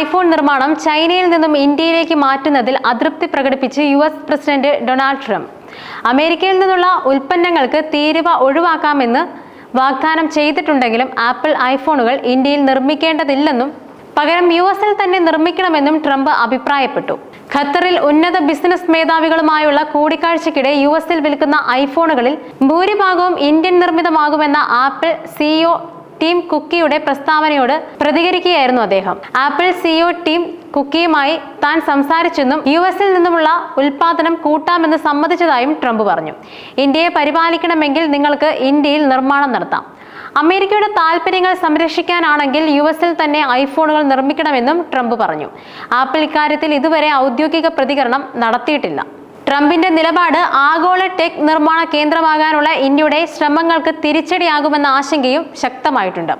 IPhone നിർമ്മാണം ചൈനയിൽ നിന്നും ഇന്ത്യയിലേക്ക് മാറ്റുന്നതിൽ അതൃപ്തി പ്രകടിപ്പിച്ച് U S president Donald Trump. അമേരിക്കയിൽ നിന്നുള്ള ഉൽപ്പന്നങ്ങൾക്ക് തീരുവ ഒഴിവാക്കാമെന്ന് വാഗ്ദാനം ചെയ്തിട്ടുണ്ടെങ്കിലും ആപ്പിൾ ഐഫോണുകൾ ഇന്ത്യയിൽ നിർമ്മിക്കേണ്ടതില്ലെന്നും പകരം യു എസിൽ തന്നെ നിർമ്മിക്കണമെന്നും ട്രംപ് അഭിപ്രായപ്പെട്ടു. ഖത്തറിൽ ഉന്നത ബിസിനസ് മേധാവികളുമായുള്ള കൂടിക്കാഴ്ചയ്ക്കിടെ യു എസിൽ വിൽക്കുന്ന ഐഫോണുകളിൽ ഭൂരിഭാഗവും ഇന്ത്യൻ നിർമ്മിതമാകുമെന്ന ആപ്പിൾ സിഇഒ ടീം കുക്കിയുടെ പ്രസ്താവനയോട് പ്രതികരിക്കുകയായിരുന്നു അദ്ദേഹം. ആപ്പിൾ സിഇഒ ടീം കുക്കിയുമായി താൻ സംസാരിച്ചെന്നും യു എസിൽ നിന്നുമുള്ള ഉൽപാദനം കൂട്ടാമെന്ന് സമ്മതിച്ചതായും ട്രംപ് പറഞ്ഞു. ഇന്ത്യയെ പരിപാലിക്കണമെങ്കിൽ നിങ്ങൾക്ക് ഇന്ത്യയിൽ നിർമ്മാണം നടത്താം. അമേരിക്കയുടെ താൽപ്പര്യങ്ങൾ സംരക്ഷിക്കാനാണെങ്കിൽ യു എസിൽ തന്നെ ഐഫോണുകൾ നിർമ്മിക്കണമെന്നും ട്രംപ് പറഞ്ഞു. ആപ്പിൾ ഇക്കാര്യത്തിൽ ഇതുവരെ ഔദ്യോഗിക പ്രതികരണം നടത്തിയിട്ടില്ല. ട്രംപിന്റെ നിലപാട് ആഗോള ടെക് നിർമ്മാണ കേന്ദ്രമാകാനുള്ള ഇന്ത്യയുടെ ശ്രമങ്ങൾക്ക് തിരിച്ചടിയാകുമെന്ന ആശങ്കയും ശക്തമായിട്ടുണ്ട്.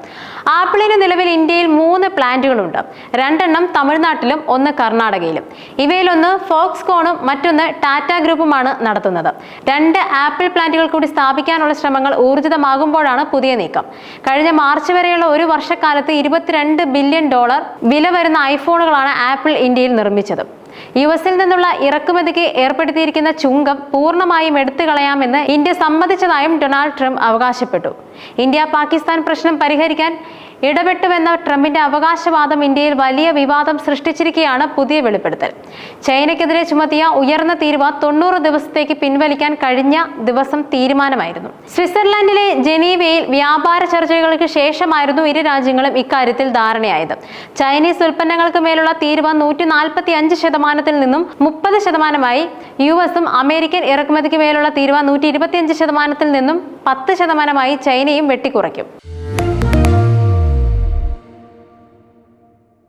ആപ്പിളിന് നിലവിൽ ഇന്ത്യയിൽ മൂന്ന് പ്ലാന്റുകളുണ്ട്. രണ്ടെണ്ണം തമിഴ്നാട്ടിലും ഒന്ന് കർണാടകയിലും. ഇവയിലൊന്ന് ഫോക്സ്കോണും മറ്റൊന്ന് ടാറ്റ ഗ്രൂപ്പുമാണ് നടത്തുന്നത്. രണ്ട് ആപ്പിൾ പ്ലാന്റുകൾ കൂടി സ്ഥാപിക്കാനുള്ള ശ്രമങ്ങൾ ഊർജിതമാകുമ്പോഴാണ് പുതിയ നീക്കം. കഴിഞ്ഞ മാർച്ച് വരെയുള്ള ഒരു വർഷക്കാലത്ത് ഇരുപത്തിരണ്ട് ബില്യൺ ഡോളർ വില വരുന്ന ഐഫോണുകളാണ് ആപ്പിൾ ഇന്ത്യയിൽ നിർമ്മിച്ചത്. യു എസിൽ നിന്നുള്ള ഇറക്കുമതിക്ക് ഏർപ്പെടുത്തിയിരിക്കുന്ന ചുങ്കം പൂർണമായും എടുത്തു കളയാമെന്ന് ഇന്ത്യ സമ്മതിച്ചതായും ഡൊണാൾഡ് ട്രംപ് അവകാശപ്പെട്ടു. ഇന്ത്യ പാകിസ്ഥാൻ പ്രശ്നം പരിഹരിക്കാൻ ഇടപെട്ടുവെന്ന ട്രംപിന്റെ അവകാശവാദം ഇന്ത്യയിൽ വലിയ വിവാദം സൃഷ്ടിച്ചിരിക്കുകയാണ് പുതിയ വെളിപ്പെടുത്തൽ. ചൈനയ്ക്കെതിരെ ചുമത്തിയ ഉയർന്ന തീരുവ തൊണ്ണൂറ് ദിവസത്തേക്ക് പിൻവലിക്കാൻ കഴിഞ്ഞ ദിവസം തീരുമാനമായിരുന്നു. സ്വിറ്റ്സർലൻഡിലെ ജനീവയിൽ വ്യാപാര ചർച്ചകൾക്ക് ശേഷമായിരുന്നു ഇരു രാജ്യങ്ങളും ഇക്കാര്യത്തിൽ ധാരണയായത്. ചൈനീസ് ഉൽപ്പന്നങ്ങൾക്ക് മേലുള്ള തീരുവ നൂറ്റി നാൽപ്പത്തി അഞ്ച് ശതമാനത്തിൽ നിന്നും മുപ്പത് ശതമാനമായി. യു എസും അമേരിക്കൻ ഇറക്കുമതിക്ക് മേലുള്ള തീരുവ നൂറ്റി ഇരുപത്തിയഞ്ച് ശതമാനത്തിൽ നിന്നും പത്ത് ശതമാനമായി ചൈനയും വെട്ടിക്കുറയ്ക്കും.